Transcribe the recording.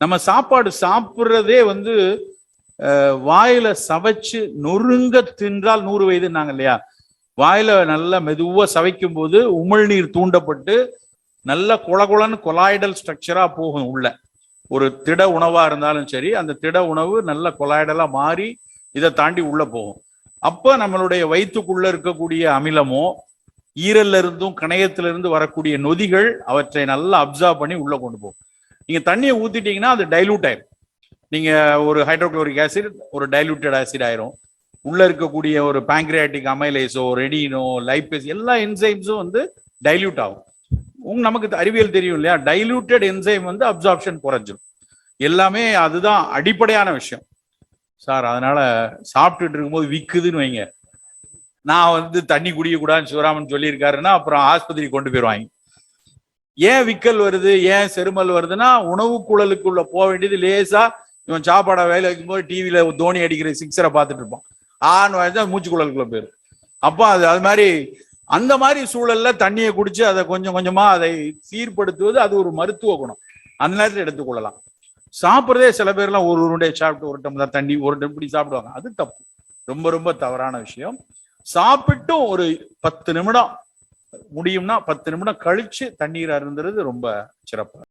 நம்ம சாப்பாடு சாப்பிட்றதே வந்து வாயில சவைச்சு நொறுங்க தின்றால் நூறு வயதுன்னாங்க இல்லையா? வாயில நல்லா மெதுவா சவைக்கும் போது உமிழ்நீர் தூண்டப்பட்டு நல்ல குளகுளன்னு கொலாய்டல் ஸ்ட்ரக்சரா போகும் உள்ள. ஒரு திட உணவா இருந்தாலும் சரி அந்த திட உணவு நல்ல கொலாய்டலா மாறி இதை தாண்டி உள்ள போகும். அப்ப நம்மளுடைய வயிற்றுக்குள்ள இருக்கக்கூடிய அமிலமோ ஈரல்ல இருந்தும் கணையத்திலிருந்து வரக்கூடிய நொதிகள் அவற்றை நல்லா அப்சர்வ் பண்ணி உள்ள கொண்டு போகும். நீங்க தண்ணியை ஊத்திட்டீங்கன்னா அது டைலூட் ஆயிரும். நீங்க ஒரு ஹைட்ரோக்ளோரிக் ஆசிட் ஒரு டைலூட்டட் ஆசிட் ஆயிரும். உள்ள இருக்கக்கூடிய ஒரு பேங்க்ரியாட்டிக் அமைலேஸோ ரெடினோ லைப்பேஸ் எல்லா என்சைம்ஸும் வந்து டைல்யூட் ஆகும். உங்க நமக்கு அறிவியல் தெரியும் இல்லையா? டைலூட்டட் என்சைம் வந்து அப்சார்ப்ஷன் குறைஞ்சிடும் எல்லாமே அதுதான் அடிப்படையான விஷயம். சார் அதனால சாப்பிட்டுட்டு இருக்கும்போது விக்குதுன்னு வைங்க. நான் வந்து தண்ணி குடிக்கக்கூடாதுன்னு சிவராமன் சொல்லியிருக்காருன்னா அப்புறம் ஆஸ்பத்திரி கொண்டு போயிடுவாங்க ஏன் விக்கல் வருது ஏன் செருமல் வருதுன்னா உணவு குழலுக்குள்ள போக வேண்டியது லேசா இவன் சாப்பாடை வேலை வைக்கும்போது டிவியில தோனி அடிக்கிற சிக்ஸரை பார்த்துட்டு இருப்பான். ஆன்னு வாய்ந்தா மூச்சு குழலுக்குள்ள போயிரும். அப்போ அது அது மாதிரி அந்த மாதிரி சூழல்ல தண்ணியை குடிச்சு அதை கொஞ்சம் கொஞ்சமா அதை சீர்படுத்துவது அது ஒரு மருத்துவ குணம். அந்த நேரத்தில் எடுத்துக்கொள்ளலாம். சாப்பிட்றதே சில பேர்லாம் ஒரு உருண்டையை சாப்பிட்டு ஒரு டம்ளர் தண்ணி ஒரு டம் இப்படி சாப்பிடுவாங்க. அது தப்பு. ரொம்ப ரொம்ப தவறான விஷயம். சாப்பிட்டும் ஒரு பத்து நிமிடம் முடியும்னா பத்து நிமிடம் கழிச்சு தண்ணீர் அருந்துறது ரொம்ப சிறப்பு.